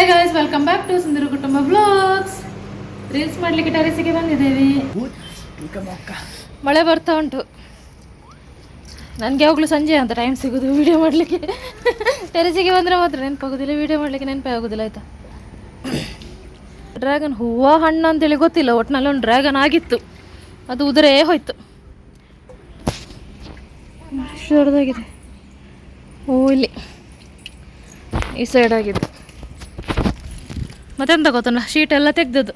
Hi guys welcome back to Sundara Kutumba blogs reels ಮಾಡ್ಲಿಕ್ಕೆ ಟೆರೆಸಿಗೆ ಬಂದಿದ್ದೀವಿ. ಮಳೆ ಬರ್ತಾ ಉಂಟು. ನನಗೆ ಯಾವಾಗಲೂ ಸಂಜೆ ಅಂತ ಟೈಮ್ ಸಿಗೋದು ವಿಡಿಯೋ ಮಾಡಲಿಕ್ಕೆ. ಟೆರೆಸಿಗೆ ಬಂದರೆ ಮಾತ್ರ ನೆನಪಾಗೋದಿಲ್ಲ ವೀಡಿಯೋ ಮಾಡಲಿಕ್ಕೆ ನೆನಪೇ ಆಗೋದಿಲ್ಲ, ಆಯಿತಾ? ಡ್ರ್ಯಾಗನ್ ಹೂವು, ಹಣ್ಣು ಅಂತೇಳಿ ಗೊತ್ತಿಲ್ಲ ಒಟ್ಟಿನಲ್ಲಿ ಒಂದು ಡ್ರ್ಯಾಗನ್ ಆಗಿತ್ತು. ಅದು ಉದುರೇ ಹೋಯ್ತು. ದೊಡ್ಡದಾಗಿದೆ ಓ, ಇಲ್ಲಿ. ಈ ಸೈಡ್ ಆಗಿದೆ. ಮತ್ತೆಂತ ಗೊತ್ತಲ್ಲ ಶೀಟ್ ಎಲ್ಲ ತೆಗ್ದದ್ದು.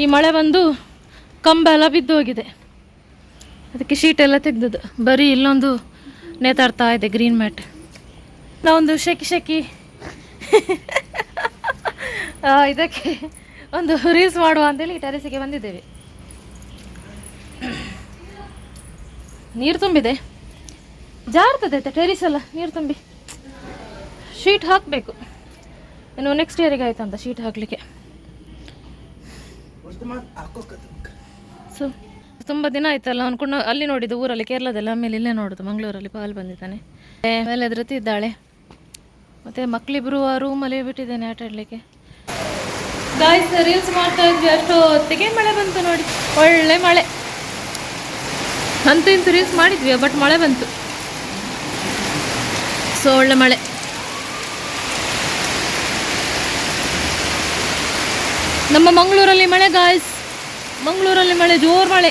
ಈ ಮಳೆ ಬಂದು ಕಂಬ ಎಲ್ಲ ಬಿದ್ದು ಹೋಗಿದೆ. ಅದಕ್ಕೆ ಶೀಟ್ ಎಲ್ಲ ತೆಗ್ದದ್ದು. ಬರೀ ಇಲ್ಲೊಂದು ನೇತಾಡ್ತಾ ಇದೆ ಗ್ರೀನ್ ಮ್ಯಾಟ್. ನಾವೊಂದು ಶೆಕಿ ಶೆಕಿ. ಇದಕ್ಕೆ ಒಂದು ರೀಲ್ಸ್ ಮಾಡುವ ಅಂತೇಳಿ ಟೆರೆಸಿಗೆ ಬಂದಿದ್ದೇವೆ. ನೀರು ತುಂಬಿದೆ. ಜಾರ್ತದೆ ಟೆರಿಸ್ ಎಲ್ಲ ನೀರು ತುಂಬಿ. ಶೀಟ್ ಹಾಕಬೇಕು. ಇನ್ನು ನೆಕ್ಸ್ಟ್ ಇಯರಿಗೆ ಅಂತ ಶೀಟ್ ಹಾಕಲಿಕ್ಕೆ. ಸೊ ತುಂಬ ದಿನ ಆಯ್ತಲ್ಲ ಅನ್ಕೊಂಡು ಅಲ್ಲಿ ನೋಡಿದ್ದು ಊರಲ್ಲಿ ಕೇರಳದಲ್ಲಿ ಆಮೇಲೆ ಇಲ್ಲೇ ನೋಡೋದು ಮಂಗಳೂರಲ್ಲಿ ಪಾಲ್ ಬಂದಿದ್ದಾನೆ. ಮೇಲೆ ಅದ್ರತಿ ಇದ್ದಾಳೆ. ಮತ್ತು ಮಕ್ಕಳಿಬ್ರು ಆ ರೂಮಲ್ಲಿ ಬಿಟ್ಟಿದ್ದೇನೆ ಆಟ ಆಡಲಿಕ್ಕೆ. ಗಾಯ್ಸ್ ರೀಲ್ಸ್ ಮಾಡ್ತಾ ಇದ್ವಿ ಅಷ್ಟು ಹೊತ್ತಿಗೆ ಮಳೆ ಬಂತು ನೋಡಿ. ಒಳ್ಳೆ ಮಳೆ. ಅಂತೂ ಇಂತೂ ರೀಲ್ಸ್ ಮಾಡಿದ್ವಿ ಬಟ್ ಮಳೆ ಬಂತು. ಸೊ ಒಳ್ಳೆ ಮಳೆ. ನಮ್ಮ ಮಂಗಳೂರಲ್ಲಿ ಮಳೆ ಗಾಯ್ಸ್ ಮಂಗಳೂರಲ್ಲಿ ಮಳೆ, ಜೋರು ಮಳೆ.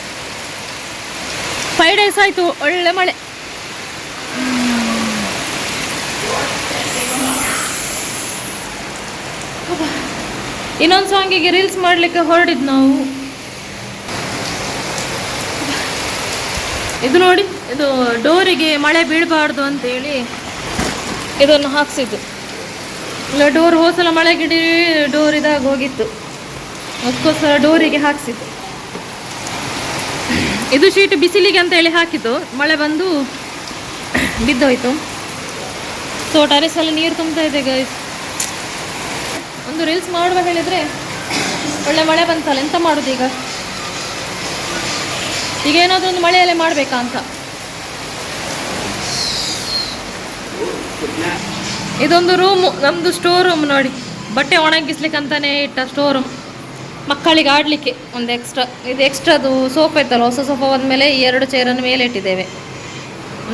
ಫೈವ್ ಡೇಸ್ ಆಯಿತು, ಒಳ್ಳೆ ಮಳೆ. ಇನ್ನೊಂದು ಸಾಂಗಿಗೆ ರೀಲ್ಸ್ ಮಾಡಲಿಕ್ಕೆ ಹೊರಡಿದ್ದು ನಾವು. ಇದು ನೋಡಿ, ಇದು ಡೋರಿಗೆ ಮಳೆ ಬೀಳಬಾರ್ದು ಅಂತೇಳಿ ಇದನ್ನು ಹಾಕ್ಸಿದ್ದು. ಇಲ್ಲ, ಡೋರ್ ಹೋಸಲ ಮಳೆಗಿಡಿ ಡೋರ್ ಇದಾಗ ಹೋಗಿತ್ತು. ಅದಕ್ಕೋಸ್ಕರ ಡೋರಿಗೆ ಹಾಕಿಸಿದ್ದು. ಇದು ಶೀಟ್ ಬಿಸಿಲಿಗೆ ಅಂತ ಹೇಳಿ ಹಾಕಿದ್ದು. ಮಳೆ ಬಂದು ಬಿದ್ದೋಯ್ತು. ಸೊ ಟೆರೆಸಲ್ಲಿ ನೀರು ತುಂಬ್ತಾ ಇದೆ ಗೈಸ್ ಒಂದು ರೀಲ್ಸ್ ಮಾಡುವ ಹೇಳಿದರೆ ಒಳ್ಳೆ ಮಳೆ ಬಂತಲ್ಲ, ಎಂತ ಮಾಡೋದು ಈಗ? ಈಗ ಏನಾದರೂ ಒಂದು ಮಳೆಯಲ್ಲೇ ಮಾಡಬೇಕಾ ಅಂತ? ಇದೊಂದು ರೂಮು ನಮ್ಮದು ಸ್ಟೋರ್ ರೂಮ್ ನೋಡಿ. ಬಟ್ಟೆ ಒಣಗಿಸ್ಲಿಕ್ಕೆ ಅಂತಾನೆ ಇಟ್ಟ ಸ್ಟೋರ್ ರೂಮ್ ಮಕ್ಕಳಿಗೆ ಆಡಲಿಕ್ಕೆ ಒಂದು ಎಕ್ಸ್ಟ್ರಾ ಇದು ಎಕ್ಸ್ಟ್ರಾದು ಸೋಫಾ ಇತ್ತಲ್ಲ, ಹೊಸ ಸೋಫಾ ಬಂದಮೇಲೆ ಎರಡು ಚೇರನ್ನು ಮೇಲೆ ಇಟ್ಟಿದ್ದೇವೆ.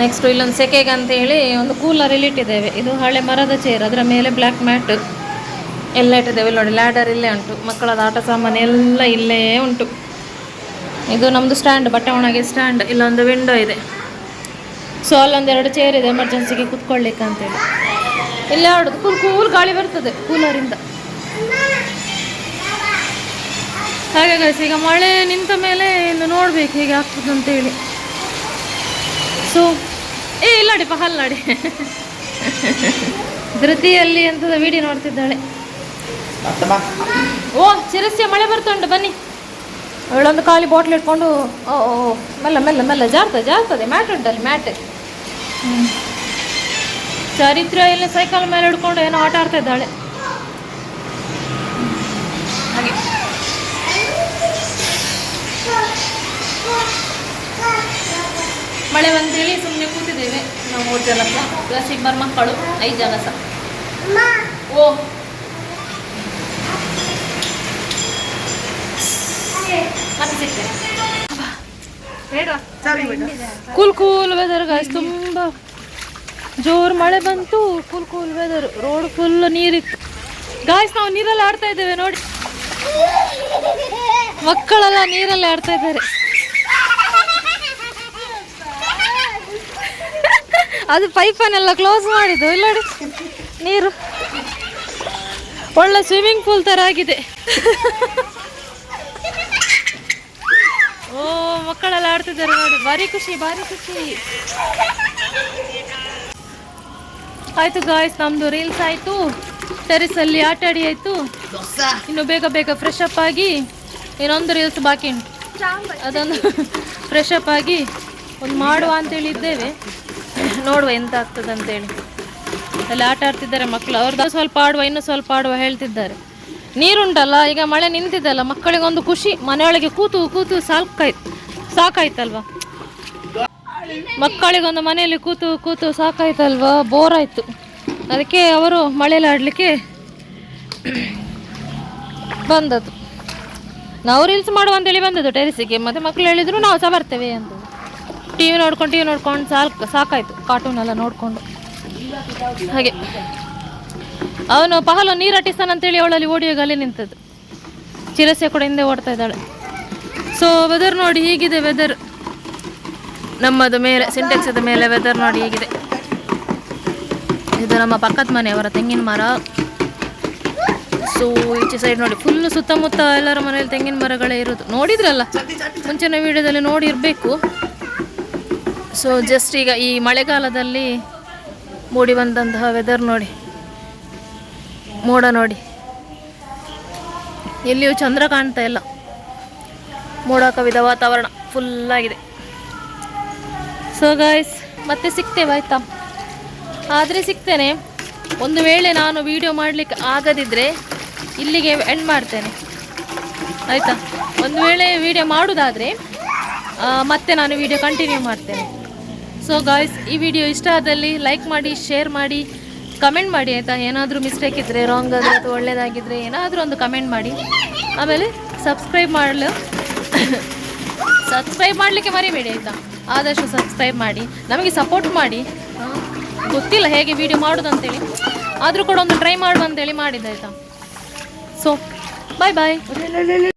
ನೆಕ್ಸ್ಟು ಇಲ್ಲೊಂದು ಸೆಕೆಗೆ ಅಂತ ಹೇಳಿ ಒಂದು ಕೂಲರ್ ಇಲ್ಲಿ ಇಟ್ಟಿದ್ದೇವೆ. ಇದು ಹಳೆ ಮರದ ಚೇರ್ ಅದರ ಮೇಲೆ ಬ್ಲ್ಯಾಕ್ ಮ್ಯಾಟ್ ಎಲ್ಲ ಇಟ್ಟಿದ್ದೇವೆ. ನೋಡಿ ಲ್ಯಾಡರ್ ಇಲ್ಲೇ ಉಂಟು. ಮಕ್ಕಳದ ಆಟ ಸಾಮಾನು ಎಲ್ಲ ಇಲ್ಲೇ ಉಂಟು. ಇದು ನಮ್ಮದು ಸ್ಟ್ಯಾಂಡ್ ಬಟ್ಟೆ ಒಣಗಿ ಸ್ಟ್ಯಾಂಡ್ ಇಲ್ಲೊಂದು ವಿಂಡೋ ಇದೆ. ಸೊ ಅಲ್ಲೊಂದು ಎರಡು ಚೇರ್ ಇದೆ ಎಮರ್ಜೆನ್ಸಿಗೆ ಕುತ್ಕೊಳ್ಳಿಕ್ಕೆ ಅಂತೇಳಿ ಇಲ್ಲೇ ಆಡೋದು ಕೂಲ್ ಕೂಲ್ ಗಾಳಿ ಬರ್ತದೆ ಕೂಲರಿಂದ ಹಾಗೆ ಗೈಸ್ ಈಗ ಮಳೆ ನಿಂತ ಮೇಲೆ ಇನ್ನು ನೋಡ್ಬೇಕು ಹೇಗೆ ಆಗ್ತದೆ ಅಂತೇಳಿ. ಸೊ ಏ ಇಲ್ಲಾಡಿ ಹಲ್ಲಾಡಿ ಧೃತಿಯಲ್ಲಿ ಅಂತದ ವಿಡಿಯೋ ನೋಡ್ತಿದ್ದಾಳೆ. ಓ ಚಿರಸ್ಯ ಮಳೆ ಬರ್ತಾ ಉಂಟು ಬನ್ನಿ. ಅವಳೊಂದು ಖಾಲಿ ಬಾಟ್ಲ್ ಇಟ್ಕೊಂಡು ಓ ಓ ಓ, ಮೆಲ್ಲ ಮೆಲ್ಲ ಮೆಲ್ಲ ಜಾರ್ತದೆ ಜಾರ್ತದೆ ಮ್ಯಾಟ್ ಉಂಟಲ್ಲಿ ಮ್ಯಾಟ್. ಚರಿತ್ರ ಎಲ್ಲ ಸೈಕಲ್ ಮೇಲೆ ಹಿಡ್ಕೊಂಡು ಏನೋ ಆಟ ಆಡ್ತಾ ಇದ್ದಾಳೆ ಹಾಗೆ. ಮಳೆ ಬಂದೇಳಿ ಸುಮ್ಮನೆ ಕೂತಿದ್ದೇವೆ. ನಾವು ಮೂರು ಜನ ಪ್ಲಸ್ ಇಬ್ಬರು ಮಕ್ಕಳು, ಐದು ಜನ ಸಹ. ಓ. ಕೂಲ್ ಕೂಲ್ ವೆದರ್ ಗಾಯ್ಸ್ ತುಂಬ. ಜೋರು ಮಳೆ ಬಂತು, cool cool weather road full ನೀರಿತ್ತು. Guys ನಾವು ನೀರಲ್ಲಿ ಆಡ್ತಾ ಇದ್ದೇವೆ, ನೋಡಿ. ಮಕ್ಕಳೆಲ್ಲ ನೀರಲ್ಲಿ ಆಡ್ತಾ ಇದ್ದಾರೆ. ಅದು ಪೈಪನ್ನೆಲ್ಲ ಕ್ಲೋಸ್ ಮಾಡಿದ್ದು. ಇಲ್ಲೋಡಿ ನೀರು. ಒಳ್ಳೆ ಸ್ವಿಮ್ಮಿಂಗ್ ಪೂಲ್ ಥರ ಆಗಿದೆ. ಓ ಮಕ್ಕಳೆಲ್ಲ ಆಡ್ತಿದ್ದಾರೆ ನೋಡಿ. ಭಾರಿ ಖುಷಿ ಭಾರಿ ಖುಷಿ. ಆಯ್ತು ಗಾಯ್ಸ್ ನಮ್ದು ರೀಲ್ಸ್ ಆಯ್ತು. ಟೆರಿಸಲ್ಲಿ ಆಟ ಆಡಿ ಆಯ್ತು. ಇನ್ನು ಬೇಗ ಬೇಗ ಫ್ರೆಶ್ ಅಪ್ ಆಗಿ ಇನ್ನೊಂದು ರೀಲ್ಸ್ ಬಾಕಿ ಉಂಟು. ಅದೊಂದು ಫ್ರೆಶ್ ಅಪ್ ಆಗಿ ಒಂದು ಮಾಡುವ ಅಂತೇಳಿ ಇದ್ದೇವೆ ನೋಡುವ ಎಂತ ಆಗ್ತದೆ ಅಂತೇಳಿ. ಅಲ್ಲಿ ಆಟ ಆಡ್ತಿದ್ದಾರೆ ಮಕ್ಕಳು. ಅವ್ರದ್ದು ಸ್ವಲ್ಪ ಆಡುವ, ಇನ್ನು ಸ್ವಲ್ಪ ಆಡುವ ಹೇಳ್ತಿದ್ದಾರೆ. ನೀರುಂಟಲ್ಲ, ಈಗ ಮಳೆ ನಿಂತಿದ್ದಲ್ಲ ಮಕ್ಕಳಿಗೊಂದು ಖುಷಿ, ಮನೆಯೊಳಗೆ ಕೂತು ಕೂತು ಸಾಕಾಯ್ತು ಸಾಕಾಯ್ತಲ್ವಾ? ಮಕ್ಕಳಿಗೊಂದು ಮನೆಯಲ್ಲಿ ಕೂತು ಕೂತು ಸಾಕಾಯ್ತಲ್ವಾ? ಬೋರ್ ಆಯಿತು ಅದಕ್ಕೆ ಅವರು ಮಳೆಯಲ್ಲಿ ಆಡಲಿಕ್ಕೆ ಬಂದದ್ದು. ನಾವು ರೀಲ್ಸ್ ಮಾಡುವ ಅಂತೇಳಿ ಬಂದದ್ದು ಟೆರೆಸಿಗೆ ಮತ್ತು ಮಕ್ಕಳು ಹೇಳಿದ್ರು, ನಾವು ಸಹ ಬರ್ತೇವೆ ಅಂತ ಟಿ ವಿ ನೋಡ್ಕೊಂಡು ಟಿ ವಿ ನೋಡ್ಕೊಂಡು ಸಾಕು ಸಾಕಾಯಿತು. ಕಾರ್ಟೂನ್ ಎಲ್ಲ ನೋಡಿಕೊಂಡು. ಹಾಗೆ. ಅವನು ಪಹಲು ನೀರು ಅಟ್ಟಿಸ್ತಾನಂತೇಳಿ ಅವಳಲ್ಲಿ ಓಡಿ ಹೋಗಿ ಅಲ್ಲಿ ನಿಂತದ್ದು. ಚಿರಸೆ ಕೂಡ ಹಿಂದೆ ಓಡ್ತಾ ಇದ್ದಾಳೆ. ಸೊ ವೆದರ್ ನೋಡಿ ಹೀಗಿದೆ ವೆದರ್ ನಮ್ಮದು ಮೇಲೆ ಸಿಂಟೆಕ್ಸದ ಮೇಲೆ ವೆದರ್ ನೋಡಿ ಹೀಗಿದೆ. ಇದು ನಮ್ಮ ಪಕ್ಕದ ಮನೆಯವರ ತೆಂಗಿನ ಮರ. ಸೊ, ಈಚೆ ಸೈಡ್ ನೋಡಿ ಫುಲ್ ಸುತ್ತಮುತ್ತ ಎಲ್ಲರ ಮನೆಯಲ್ಲಿ ತೆಂಗಿನ ಮರಗಳೇ ಇರೋದು. ನೋಡಿದ್ರಲ್ಲ? ಮುಂಚಿನ ವಿಡಿಯೋದಲ್ಲಿ ನೋಡಿ ಇರಬೇಕು ಸೊ ಜಸ್ಟ್ ಈಗ ಈ ಮಳೆಗಾಲದಲ್ಲಿ ಮೂಡಿ ಬಂದಂತಹ ವೆದರ್ ನೋಡಿ. ಮೋಡ ನೋಡಿ. ಎಲ್ಲಿಯೂ ಚಂದ್ರ ಕಾಣ್ತಾ ಇಲ್ಲ. ಮೋಡ ಕವಿದ ವಾತಾವರಣ ಫುಲ್ಲಾಗಿದೆ ಸೊ ಗಾಯ್ಸ್ ಮತ್ತೆ ಸಿಗ್ತೇವೆ, ಆಯ್ತಾ? ಆದರೆ ಸಿಗ್ತೇನೆ. ಒಂದು ವೇಳೆ ನಾನು ವಿಡಿಯೋ ಮಾಡಲಿಕ್ಕೆ ಆಗದಿದ್ದರೆ ಇಲ್ಲಿಗೆ ಎಂಡ್ ಮಾಡ್ತೇನೆ. ಆಯಿತಾ? ಒಂದು ವೇಳೆ ವಿಡಿಯೋ ಮಾಡೋದಾದರೆ ಮತ್ತೆ ನಾನು ವಿಡಿಯೋ ಕಂಟಿನ್ಯೂ ಮಾಡ್ತೇನೆ. ಸೊ ಗಾಯ್ಸ್ ಈ ವಿಡಿಯೋ ಇಷ್ಟ ಆದಲ್ಲಿ ಲೈಕ್ ಮಾಡಿ ಶೇರ್ ಮಾಡಿ ಕಮೆಂಟ್ ಮಾಡಿ ಆಯಿತಾ? ಏನಾದರೂ ಮಿಸ್ಟೇಕ್ ಇದ್ದರೆ ರಾಂಗ್ ಆದರೆ, ಅಥವಾ ಒಳ್ಳೆಯದಾಗಿದ್ದರೆ ಏನಾದರೂ ಒಂದು ಕಮೆಂಟ್ ಮಾಡಿ. ಆಮೇಲೆ ಸಬ್ಸ್ಕ್ರೈಬ್ ಮಾಡಲು. ಸಬ್ಸ್ಕ್ರೈಬ್ ಮಾಡಲಿಕ್ಕೆ ಮರಿಬೇಡಿ ಆಯಿತಾ? ಆದಷ್ಟು ಸಬ್ಸ್ಕ್ರೈಬ್ ಮಾಡಿ, ನಮಗೆ ಸಪೋರ್ಟ್ ಮಾಡಿ. ಗೊತ್ತಿಲ್ಲ ಹೇಗೆ ವಿಡಿಯೋ ಮಾಡೋದು ಅಂತೇಳಿ ಆದರೂ ಕೂಡ ಒಂದು ಟ್ರೈ ಮಾಡುವ ಅಂತೇಳಿ ಮಾಡಿದ್ದೆ ಆಯಿತಾ ಸೊ ಬಾಯ್ ಬಾಯ್